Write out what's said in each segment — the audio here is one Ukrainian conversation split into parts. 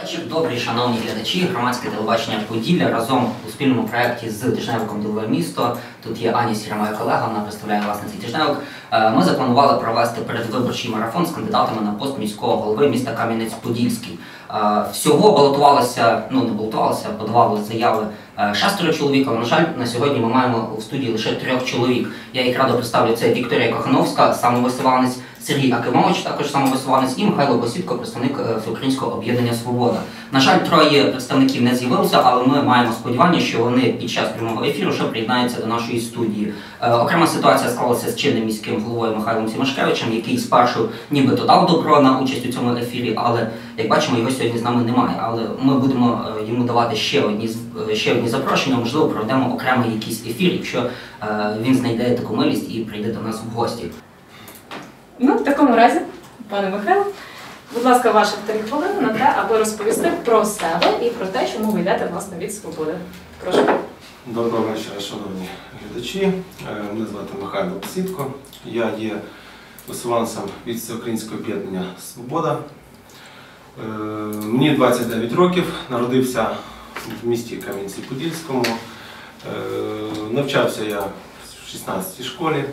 Вечір добрий, шановні глядачі, громадське телебачення Поділля разом у спільному проєкті з тижневиком Ділове місто. Тут є Аня Сіра, моя колега, вона представляє власне цей тижневик. Е, Ми запланували провести передвиборчий марафон з кандидатами на пост міського голови міста Кам'янець-Подільський. Е, Всього балотувалося, ну не балотувалося, подавали заяви е, шестеро чоловік. але, На жаль, на сьогодні ми маємо у студії лише трьох чоловік. Я їх радо представлю. Це Вікторія Кохановська, самовисуванець, Сергій Акимович, також самовисуванець, і Михайло Босідко, представник е, Всеукраїнського об'єднання Свобода. На жаль, троє представників не з'явилося, але ми маємо сподівання, що вони під час прямого ефіру вже приєднаються до нашої студії. Е, Окрема ситуація склалася з чинним міським головою Михайлом Сімашкевичем, який спершу нібито дав добро на участь у цьому ефірі, але як бачимо, його сьогодні з нами немає. Але ми будемо е, йому давати ще одні ще одні запрошення. Можливо, проведемо окремий якийсь ефір, якщо він знайде таку милість і прийде до нас в гості. Ну, в такому разі, пане Михайло, будь ласка, ваші три хвилини на те, аби розповісти про себе і про те, чому ви йдете власне від свободи. Прошу. Доброго вечора, шановні глядачі. Е, Мене звати Михайло Посідко. Я є висуванцем від Всеукраїнського об'єднання Свобода. Е, Мені 29 років, народився в місті Кам'янці-Подільському. Е, Навчався я в 16 школі,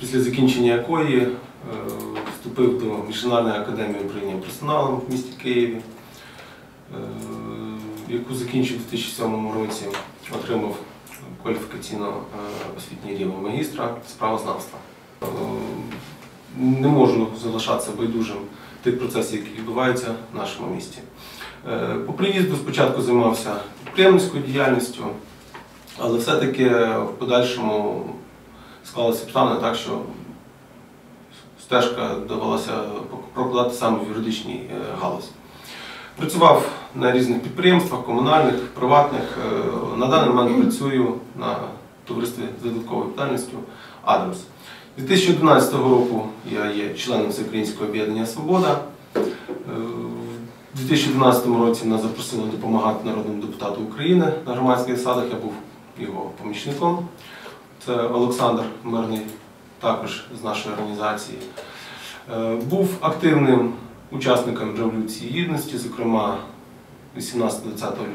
після закінчення якої е, вступив до Міжнародної академії управління персоналом в місті Києві. Е, яку закінчив у 2007 році, отримав кваліфікаційно-освітній рівень магістра з правознавства. Е, Не можу залишатися байдужим тих процесів, які відбуваються в нашому місті. Е, По приїзду спочатку займався підприємницькою діяльністю, але все-таки в подальшому склалося обставини так, що стежка довелося прокладати саме в юридичній е, галузі. Працював на різних підприємствах, комунальних, приватних. Е, На даний момент працюю на товаристві з додатковою відповідальністю Адрес. З 2011 року я є членом Всеукраїнського об'єднання Свобода. Е, У 2012 році нас запросили допомагати народному депутату України на громадських садах. Я був його помічником. Це Олександр Мирний, також з нашої організації. Е, Був активним учасником Революції Гідності, зокрема 18-20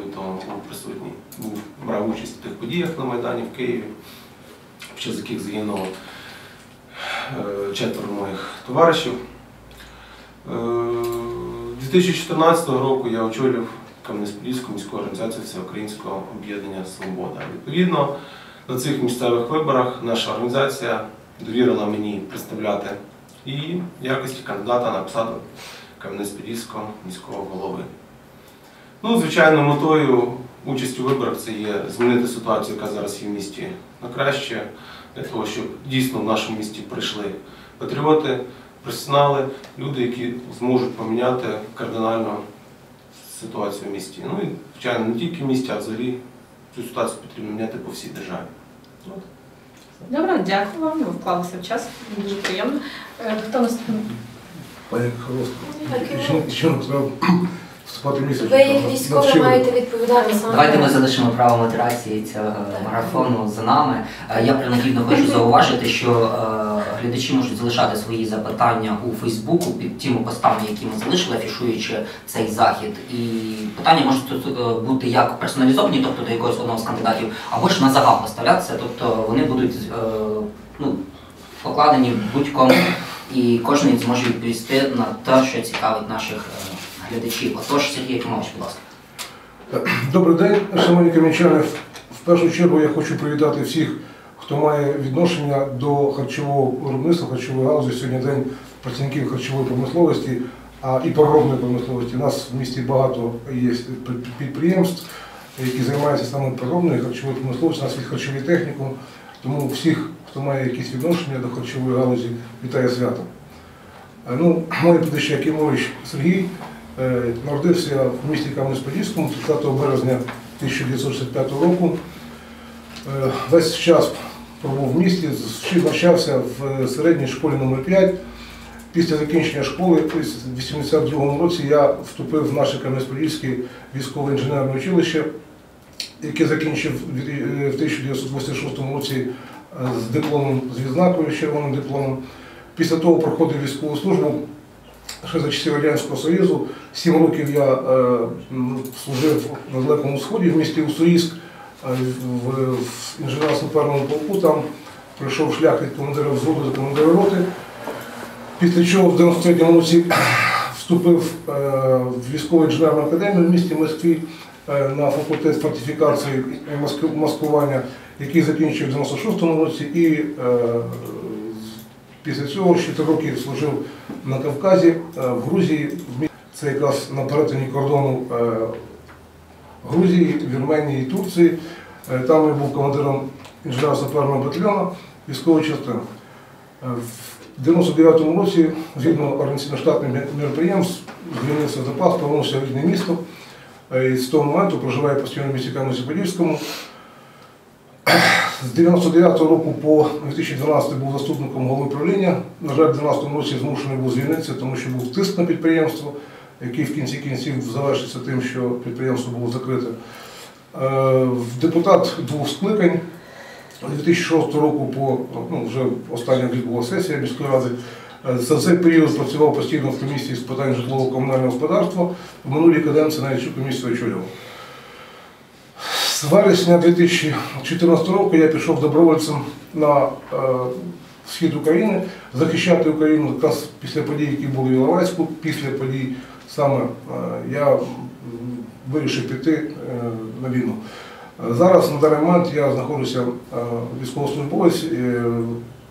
лютого був присутній, був брав участь в тих подіях на Майдані в Києві, під час яких загинуло е, четверо моїх товаришів. Е, 2014 року я очолював Кам'янець-Подільську міську організацію Всеукраїнського об'єднання Свобода. Відповідно, на цих місцевих виборах наша організація довірила мені представляти і якості кандидата на посаду Кам'янець-Подільського міського голови. Ну, звичайно, метою участі у виборах це є змінити ситуацію, яка зараз є в місті на краще, для того, щоб дійсно в нашому місті прийшли патріоти, професіонали, люди, які зможуть поміняти кардинально ситуацію в місті. Ну і, звичайно, не тільки в місті, а взагалі цю ситуацію потрібно міняти по всій державі. Добре, дякую вам. Ви вклалися в час. Дуже приємно. Е, Хто наступний? Пані Харловська, що нам треба вступати місяць. Ви як військові маєте відповідати саме. Давайте ми залишимо право модерації цього марафону за нами. Е, Я принагідно хочу зауважити, що е, глядачі можуть залишати свої запитання у Фейсбуку під тими постами, які ми залишили, афішуючи цей захід. І питання можуть тут е, бути як персоналізовані, тобто до якогось одного з кандидатів, або ж на загал поставлятися, тобто вони будуть е, ну, покладені будь-кому, і кожен зможе відповісти на те, що цікавить наших е, глядачів. Отож, Сергій Якимович, будь ласка. Добрий день, шановні кам'янчани. В першу чергу я хочу привітати всіх, хто має відношення до харчового виробництва, харчової галузі. Сьогодні день працівників харчової промисловості а і переробної промисловості. У нас в місті багато є підприємств, які займаються саме переробною харчовою промисловістю, у нас є харчовий технікум. Тому всіх, хто має якісь відношення до харчової галузі, вітаю свято. Е, Ну, моє прізвище Якимович Сергій. Е, Народився в місті Кам'янець-Подільському 30 березня 1965 року. Е, Весь час пробув в місті, навчався в середній школі номер 5 Після закінчення школи, в 82 році, я вступив в наше Кам'янець-Подільське військове інженерне училище, яке закінчив в 1986 році е, з дипломом, з відзнакою, з червоним дипломом. Після того проходив військову службу ще за часів Радянського Союзу. Сім років я е, служив на Далекому Сході в місті Уссурійськ е, в, в інженерно-саперному полку. Там пройшов шлях від командира взводу до командира роти. Після чого в 93-му році вступив е, в військову інженерну академію в місті Москві е, на факультет фортифікації і маскування, який закінчив в 96-му році, і е, після цього ще три роки служив на Кавказі, е, в Грузії. Це якраз на перетині кордону е, Грузії, Вірменії Турції. Е, Там я був командиром інженерно-саперного батальйону військової частини. Е, В 99-му році, згідно організаційно-штатних мероприємств, звільнився запас, повернувся в рідне місто. Е, І з того моменту проживаю постійно в місті Кам'янці-Подільському. З 99-го року по 2012 був заступником голови правління. На жаль, в 2012 році змушений був звільнитися, тому що був тиск на підприємство, який в кінці кінців завершився тим, що підприємство було закрите. Е, Депутат двох скликань. З 2006 року по ну, вже остання відбула сесія міської ради. Е, За цей період працював постійно в комісії з питань житлово-комунального господарства. В минулій каденції навіть цю комісію очолював. З вересня 2014 року я пішов добровольцем на е, схід України захищати Україну якраз після подій, які були в Іловайську, після подій саме е, я вирішив піти е, на війну. Зараз на даний момент я знаходжуся е, військовослужбовець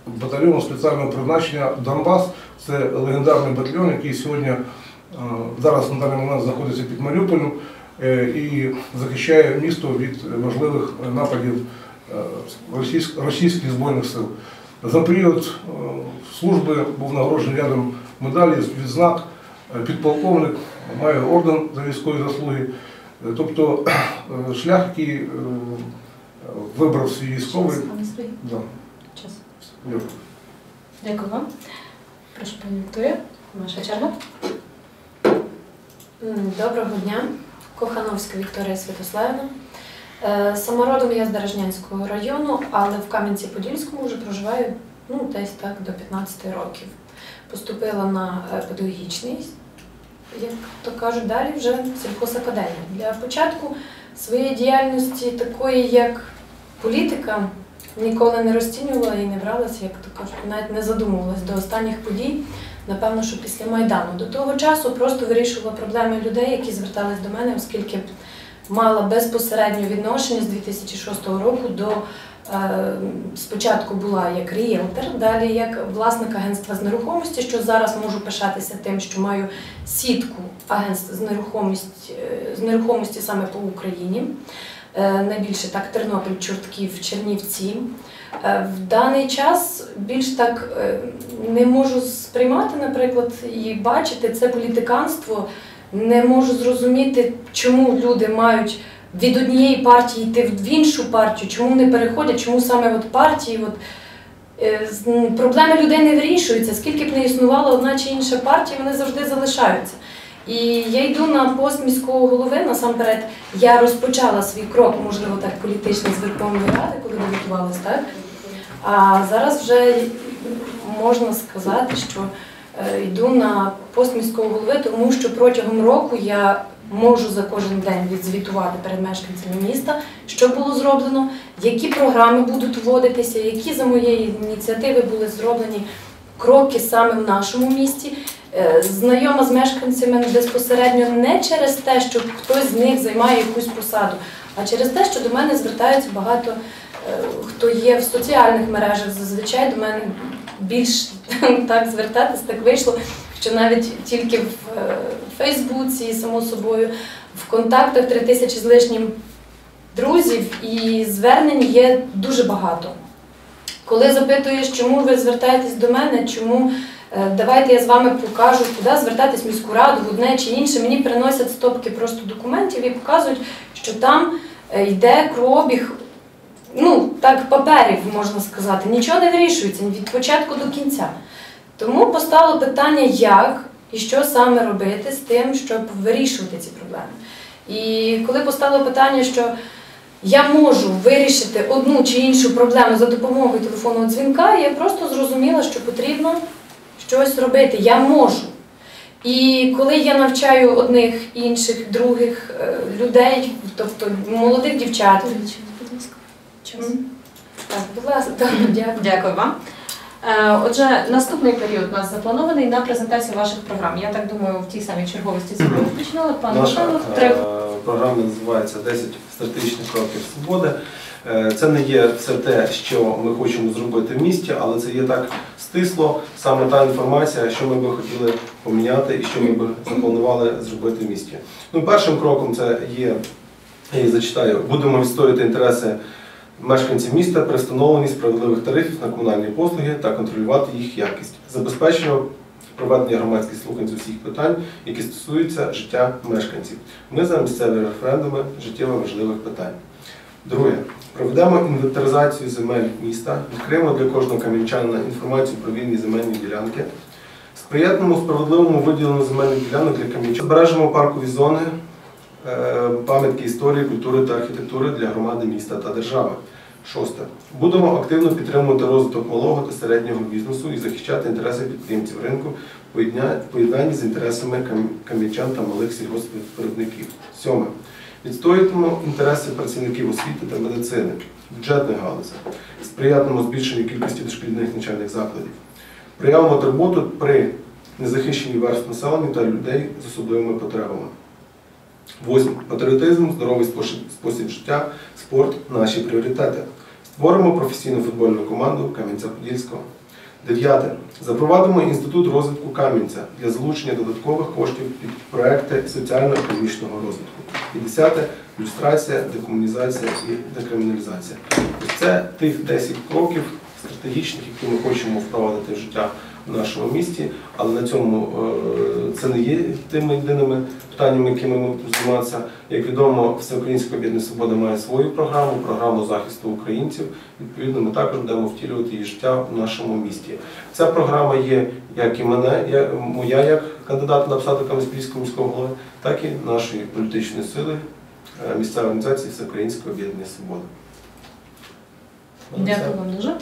батальйону спеціального призначення Донбас. Це легендарний батальйон, який сьогодні зараз на даний момент знаходиться під Маріуполем і захищає місто від можливих нападів російських збройних сил. За період служби був нагороджений рядом медалі, відзнак, підполковник, має орден за військові заслуги. Е, Тобто е, шлях, який е, вибрав свій військовий. Да. час. Дякую. Дякую вам. Прошу, пані Вікторія, ваша черга. Доброго дня. Кохановська Вікторія Святославівна. Е, Самородом я з Дорожнянського району, але в Кам'янці-Подільському вже проживаю ну, десь так до 15 років. Поступила на е, педагогічний, як то кажуть, далі вже сільхозакадемію. Для початку своєї діяльності, такої як політика, ніколи не розцінювала і не бралася, як то кажуть, навіть не задумувалась до останніх подій. Напевно, що після Майдану. До того часу просто вирішувала проблеми людей, які звертались до мене, оскільки мала безпосереднє відношення з 2006 року до спочатку була як ріелтор, далі як власник агентства з нерухомості, що зараз можу пишатися тим, що маю сітку агентств з нерухомості, е, з нерухомості саме по Україні. Е, Найбільше так Тернопіль, Чортків, Чернівці. Е, В даний час більш так е, не можу сприймати, наприклад, і бачити це політиканство. Не можу зрозуміти, чому люди мають від однієї партії йти в іншу партію, чому не переходять, чому саме от партії. От, е, м, проблеми людей не вирішуються. Скільки б не існувала одна чи інша партія, вони завжди залишаються. І я йду на пост міського голови. Насамперед, я розпочала свій крок, можливо, так політичний з Верховної Ради, коли балотувалась, так? А зараз вже можна сказати, що е, йду на пост міського голови, тому що протягом року я можу за кожен день відзвітувати перед мешканцями міста, що було зроблено, які програми будуть вводитися, які за моєї ініціативи були зроблені кроки саме в нашому місті. Е, Знайома з мешканцями безпосередньо не через те, що хтось з них займає якусь посаду, а через те, що до мене звертаються багато е, хто є в соціальних мережах. Зазвичай до мене більш так звертатись, так вийшло, що навіть тільки в е, Фейсбуці, само собою, в контактах три тисячі з лишнім друзів і звернень є дуже багато. Коли запитуєш, чому ви звертаєтесь до мене, чому е, давайте я з вами покажу, куди звертатись в міську раду, в одне чи інше, мені приносять стопки просто документів і показують, що там е, йде кровобіг, ну так, паперів, можна сказати, нічого не вирішується від початку до кінця. Тому постало питання, як і що саме робити з тим, щоб вирішувати ці проблеми. І коли постало питання, що я можу вирішити одну чи іншу проблему за допомогою телефонного дзвінка, я просто зрозуміла, що потрібно щось робити. Я можу. І коли я навчаю одних, інших, других е, людей, тобто молодих дівчат. М. Так, будь ласка, дякую. Дякую вам. Е, Отже, наступний період у нас запланований на презентацію ваших програм. Я так думаю, в тій самій черговості це буде включено. Пане Михайло, е, три програма називається 10 стратегічних кроків свободи. Е, Це не є все те, що ми хочемо зробити в місті, але це є так стисло, саме та інформація, що ми би хотіли поміняти і що ми би запланували зробити в місті. Ну, першим кроком це є, я її зачитаю, будемо відстоювати інтереси мешканців міста при встановленні справедливих тарифів на комунальні послуги та контролювати їх якість. Забезпечення проведення громадських слухань з усіх питань, які стосуються життя мешканців. Ми за місцеві референдуми життєво важливих питань. Друге, проведемо інвентаризацію земель міста, відкриємо для кожного кам'янчанина інформацію про вільні земельні ділянки, сприятимемо справедливому виділенню земельних ділянок для кам'янчан. Збережемо паркові зони, е, пам'ятки історії, культури та архітектури для громади міста та держави. Шосте. Будемо активно підтримувати розвиток малого та середнього бізнесу і захищати інтереси підприємців ринку в поєднанні з інтересами кам- кам'янчан та малих сільгоспвиробників. Сьоме. Відстоюємо інтереси працівників освіти та медицини, бюджетної галузі, сприятимемо збільшенню кількості дошкільних навчальних закладів. Проявимо турботу при незахищеній верств населення та людей з особливими потребами. Восьме. Патріотизм, здоровий спосіб життя, спорт наші пріоритети. Створимо професійну футбольну команду Кам'янця-Подільського. Дев'яте. Запровадимо інститут розвитку Кам'янця для залучення додаткових коштів під проекти соціально-економічного розвитку. І десяте люстрація, декомунізація і декриміналізація. Це тих 10 кроків стратегічних, які ми хочемо впровадити в життя в нашому місті, але на цьому е, це не є тими єдиними питаннями, якими ми будемо займатися. Як відомо, Всеукраїнська об'єднання Свобода має свою програму, програму захисту українців. Відповідно, ми також будемо втілювати її життя в нашому місті. Ця програма є як і мене, я, моя як кандидата на посаду Кам'янського міського голови, так і нашої політичної сили е, місцевої організації Всеукраїнського об'єднання Свобода. Дякую вам дуже.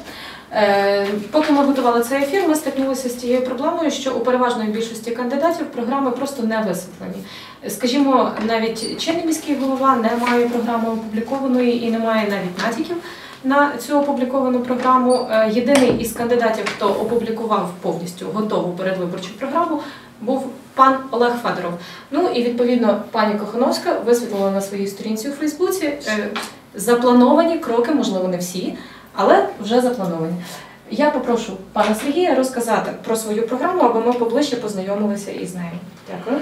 Е, Поки ми готували цей ефір, ми стикнулися з тією проблемою, що у переважної більшості кандидатів програми просто не висвітлені. Скажімо, навіть чинний міський голова не має програми опублікованої і не має навіть натяків на цю опубліковану програму. Е, Єдиний із кандидатів, хто опублікував повністю готову передвиборчу програму, був пан Олег Федоров. Ну і відповідно пані Кохановська висвітлила на своїй сторінці у Фейсбуці е, заплановані кроки, можливо, не всі, але вже заплановані. Я попрошу пана Сергія розказати про свою програму, аби ми поближче познайомилися із нею. Дякую.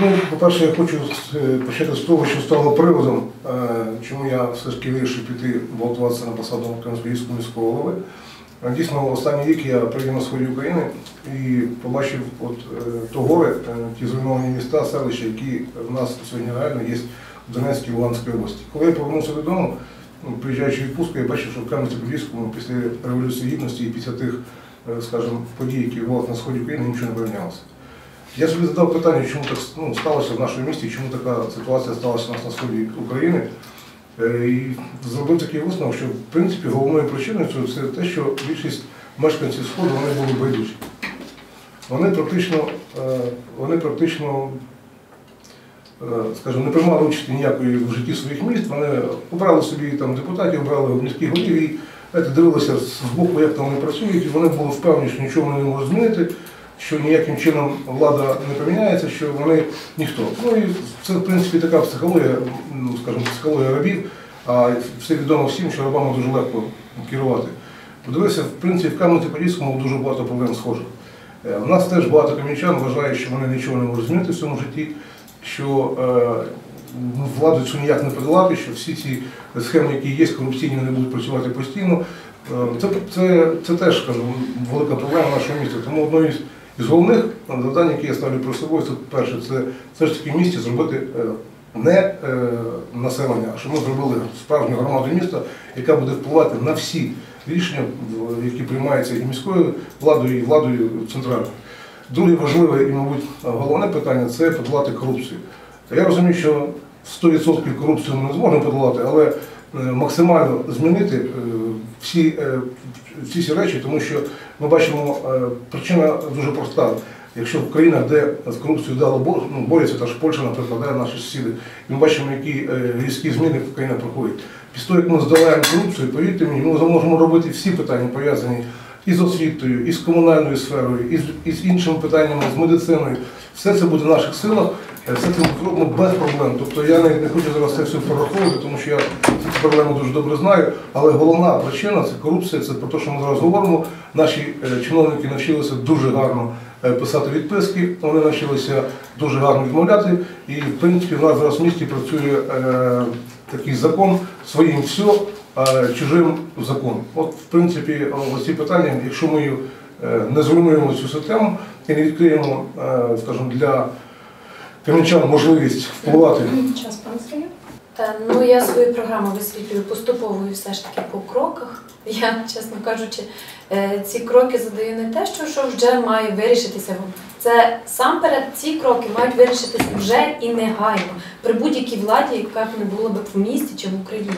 Ну, по-перше, я хочу е, почати з того, що стало приводом, е, чому я все ж таки вирішив піти балотуватися на посаду Кам'янського міського голови. Е, Дійсно, останній рік я приїхав на сході України і побачив от то горе, е, ті зруйновані міста, селища, які в нас сьогодні реально є в Донецькій і Луганській області. Коли я повернувся додому, ну, приїжджаючи в відпустку, я бачив, що в Кам'янці-Подільському після Революції Гідності і після тих, е, скажімо, подій, які відбувалися на сході України, нічого не порівнялося. Я собі задав питання, чому так ну, сталося в нашому місті, чому така ситуація сталася у нас на сході України. Е, І зробив такий висновок, що в принципі головною причиною це те, що більшість мешканців Сходу вони були байдужі. Вони практично, е, вони практично скажімо, не приймали участі ніякої в житті своїх міст, вони обрали собі там депутатів, обрали міських голів і дивилися з боку, як там вони працюють, і вони були впевнені, що нічого не можуть змінити, що ніяким чином влада не поміняється, що вони ніхто. Ну і це, в принципі, така психологія, ну, скажімо, психологія рабів, а все відомо всім, що рабами дуже легко керувати. Подивився, в принципі, в Кам'янці-Подільському дуже багато проблем схожих. Е, У нас теж багато кам'янчан вважають, що вони нічого не можуть змінити в цьому житті, що е, ну, владу цю ніяк не подолати, що всі ці схеми, які є, корупційні, вони будуть працювати постійно. Е, Це, це, це теж кажу, велика проблема нашого міста. Тому одною із, із головних завдань, які я ставлю перед собою, це перше, це все ж таки місті зробити е, не е, населення, а щоб ми зробили справжню громаду міста, яка буде впливати на всі рішення, які приймаються і міською владою, і владою центральною. Друге важливе і, мабуть, головне питання це подолати корупцію. Я розумію, що 100% корупцію ми не зможемо подолати, але е, максимально змінити е, всі, е, всі ці речі, тому що ми бачимо, причина дуже проста. Якщо в країнах, де з корупцією дало ну, борються, та ж Польща, наприклад, де наші сусіди, і ми бачимо, які різкі зміни в країнах проходять. Після того, як ми здолаємо корупцію, повірте мені, ми зможемо робити всі питання пов'язані і з освітою, і з комунальною сферою, і з, іншими питаннями, з медициною. Все це буде в наших силах, е, все це зробимо без проблем. Тобто я навіть не хочу зараз це все прораховувати, тому що я ці проблеми дуже добре знаю. Але головна причина це корупція, це про те, що ми зараз говоримо. Наші е, чиновники навчилися дуже гарно е, писати відписки, вони навчилися дуже гарно відмовляти. І в принципі в нас зараз в місті працює е, такий закон своїм все, чужим закон. От в принципі ці питання, якщо ми е, не зруйнуємо цю систему і не відкриємо, е, скажімо, для кам'янчан можливість впливати Час, пане Ну, я свою програму висвітлюю поступово і все ж таки по кроках. Я, чесно кажучи, е, ці кроки задаю не те, що вже має вирішитися. Це сам перед ці кроки мають вирішитися вже і негайно при будь-якій владі, яка б не було б в місті чи в Україні.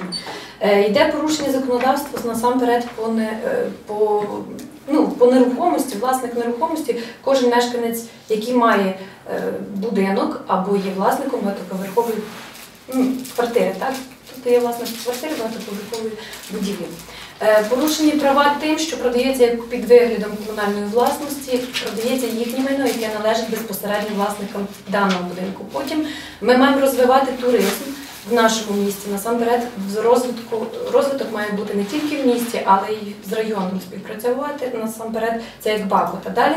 Е, Йде порушення законодавства насамперед по не е, по, ну, по нерухомості, власник нерухомості, кожен мешканець, який має е, будинок або є власником багатоповерхової ну, квартири, так? Тобто є власник квартири багатоповерхової будівлі. Е, Порушені права тим, що продається як під виглядом комунальної власності, продається їхнє майно, яке належить безпосередньо власникам даного будинку. Потім ми маємо розвивати туризм в нашому місті. Насамперед, в розвитку розвиток має бути не тільки в місті, але й з районом співпрацювати. Насамперед, це як бакота. Далі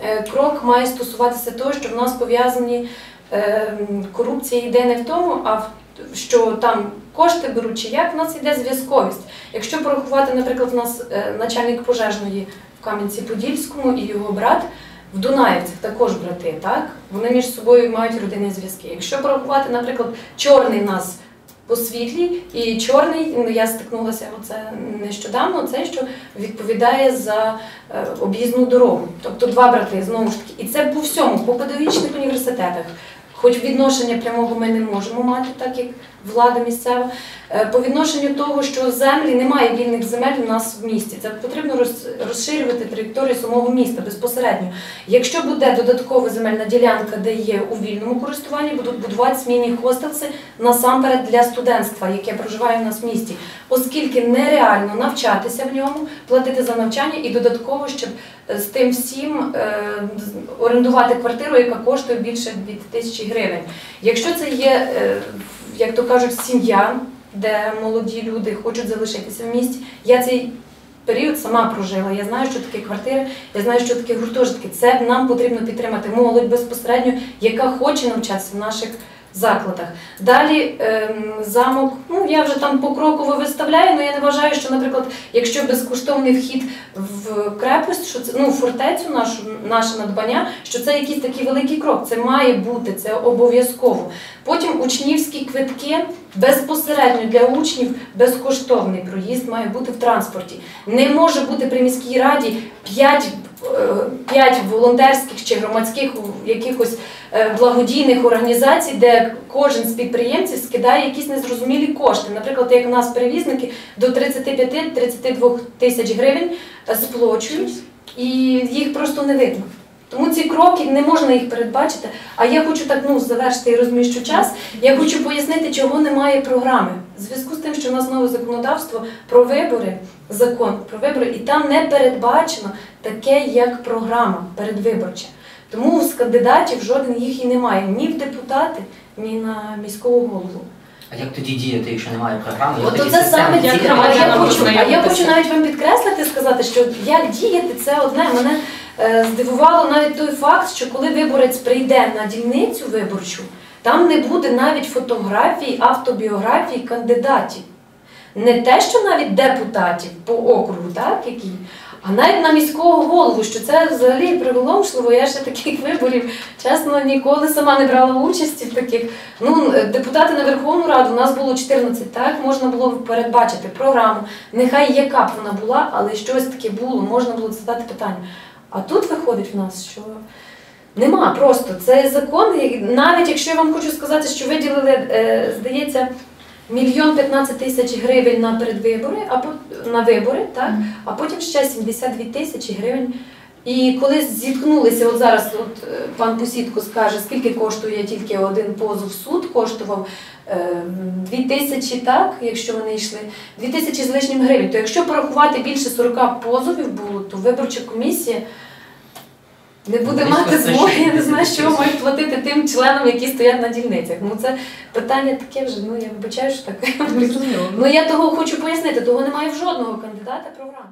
е, крок має стосуватися того, що в нас пов'язані е, корупція йде не в тому, а в що там кошти беруть чи як, в нас йде зв'язковість. Якщо порахувати, наприклад, у нас е, начальник пожежної в Кам'янці-Подільському і його брат в Дунаївцях також брати, так? Вони між собою мають родинні зв'язки. Якщо порахувати, наприклад, чорний нас по світлі, і чорний, ну я стикнулася оце нещодавно, це що відповідає за е, об'їзну дорогу. Тобто два брати, знову ж таки. І це по всьому, по педагогічних університетах. Хоч відношення прямого ми не можемо мати, так як влада місцева. Е, По відношенню того, що землі немає вільних земель у нас в місті. Це потрібно розширювати територію самого міста безпосередньо. Якщо буде додаткова земельна ділянка, де є у вільному користуванні, будуть будувати змінні хостелси насамперед для студентства, яке проживає в нас в місті, оскільки нереально навчатися в ньому, платити за навчання і додатково, щоб з тим всім е, орендувати квартиру, яка коштує більше від тисячі гривень. Якщо це є, е, як то кажуть, сім'я, де молоді люди хочуть залишитися в місті, я цей період сама прожила. Я знаю, що таке квартири, я знаю, що таке гуртожитки. Це нам потрібно підтримати молодь безпосередньо, яка хоче навчатися в наших закладах. Далі ем, замок, ну я вже там покроково виставляю, але я не вважаю, що, наприклад, якщо безкоштовний вхід в крепость, що це ну фортецю нашу наше надбання, що це якийсь такий великий крок. Це має бути, це обов'язково. Потім учнівські квитки безпосередньо для учнів безкоштовний проїзд має бути в транспорті. Не може бути при міській раді 5 п'ять волонтерських чи громадських якихось е, благодійних організацій, де кожен з підприємців скидає якісь незрозумілі кошти. Наприклад, як у нас перевізники до 35-32 тисяч гривень е, сплочують, і їх просто не видно. Тому ці кроки не можна їх передбачити. А я хочу так ну завершити і розміщу час. Я хочу пояснити, чого немає програми. В зв'язку з тим, що в нас нове законодавство про вибори, закон про вибори, і там не передбачено таке, як програма передвиборча. Тому з кандидатів жоден їх і немає ні в депутати, ні на міського голову. А як тоді діяти, якщо немає програми? От це саме як а я хочу, а я хочу навіть вам підкреслити, сказати, що як діяти, це одне. Мене е, здивувало навіть той факт, що коли виборець прийде на дільницю виборчу, там не буде навіть фотографій, автобіографій кандидатів. Не те, що навіть депутатів по округу, так, які, а навіть на міського голову, що це взагалі приголомшливо. Я ще таких виборів, чесно, ніколи сама не брала участі в таких. Ну, депутати на Верховну Раду, у нас було 14, так, можна було передбачити програму. Нехай яка б вона була, але щось таке було, можна було задати питання. А тут виходить в нас, що нема просто. Це закон, навіть якщо я вам хочу сказати, що виділили, е, здається, мільйон 15 тисяч гривень на передвибори, а по- на вибори, так? а потім ще 72 тисячі гривень І коли зіткнулися, от зараз от, е, пан Посідко скаже, скільки коштує тільки один позов в суд, коштував е, дві тисячі, так, якщо вони йшли, дві тисячі з лишнім гривень. То якщо порахувати більше 40 позовів було, то виборча комісія не буде мати змоги, я не знаю, що мають платити тим членам, які стоять на дільницях. Ну це питання таке вже, ну я вибачаю, що таке. Ну я того хочу пояснити, того немає в жодного кандидата програми.